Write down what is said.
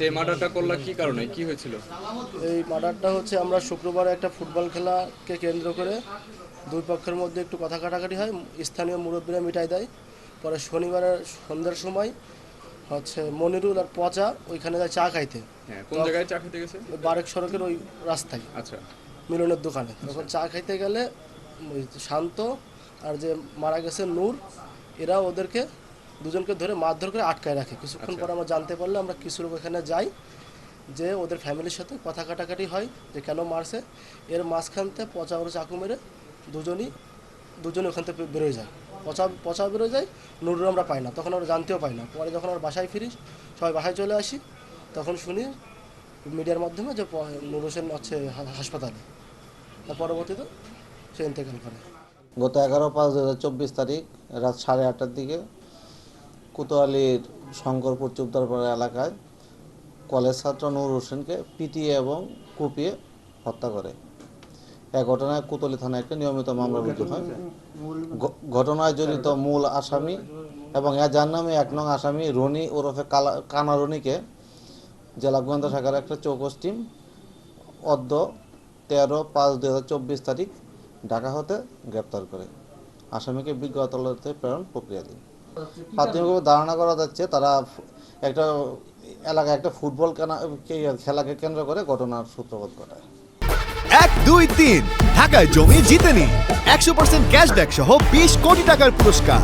যে মার্ডারটা করলা কি কারণে? কি হয়েছিল? এই মার্ডারটা হচ্ছে আমরা শুক্রবারে একটা ফুটবল খেলাকে কেন্দ্র করে দুই পক্ষের মধ্যে একটু কথা কাটাকাটি হয়। স্থানীয় মুরব্বীরা মিটাই দেয়। পরে শনিবারের সন্ধ্যার সময় হচ্ছে মনিরুল আর পচা ওইখানে যায় চা খাইতে। হ্যাঁ কোন জায়গায় চা খেতে গেছে? বারেক সড়কের ওই রাস্তায়। আচ্ছা। মিলনের দোকানে। তখন চা খাইতে গেলে শান্ত আর যে মারা গেছে নূর এরা ওদেরকে দুজনকে ধরে মারধর করে আটকায় রাখে। কিছুক্ষণ পর আমরা জানতে পারলে আমরা কিশোর ওখানে যাই যে ওদের ফ্যামিলির সাথে কথা কাটাকাটি হয় যে কেন মারছে। এর মাঝখানতে পচা ওর চাকু মেরে দুজনই দুজনে ওখান থেকে বেরোয় যায়। পচা পচা বেরোয় যায় নুরুর আমরা পাই না তখন আমরা জানতেও পাই না। পরে যখন আমরা বাসায় ফিরি সবাই বাসায় চলে আসি তখন শুনি মিডিয়ার মাধ্যমে যে প- নূর হোসেন হচ্ছে হাসপাতালে। তার পরবর্তীতে সে ইন্তেকাল করে। গত এগারো পাঁচ দু চব্বিশ তারিখ রাত সাড়ে আটটার দিকে কোতোয়ালির শঙ্করপুর চুপদারপাড়া এলাকায় কলেজ ছাত্র নূর হোসেনকে পিটিয়ে এবং কুপিয়ে হত্যা করে। এ ঘটনায় কোতোয়ালি থানায় একটি নিয়মিত মামলা রুজু হয়। ঘটনায় জড়িত মূল আসামি এবং এ যার নামে এক নং আসামি রনি ওরফে কালা কানা রনিকে জেলা গোয়েন্দা শাখার একটা চৌকস টিম অদ্য তেরো পাঁচ দু হাজার চব্বিশ তারিখ ঢাকা হতে গ্রেপ্তার করে। আসামিকে বিজ্ঞ আদালতে প্রেরণ প্রক্রিয়াধীন। প্রাথমিকভাবে ধারণা করা যাচ্ছে তারা একটা এলাকায় একটা ফুটবল খেলাকে কেন্দ্র করে ঘটনার সূত্রপাত ঘটায়। এক, দুই, তিন। ঢাকায় জমি জিতে নিন একশো পার্সেন্ট ক্যাশব্যাক সহ বিশ কোটি টাকার পুরস্কার।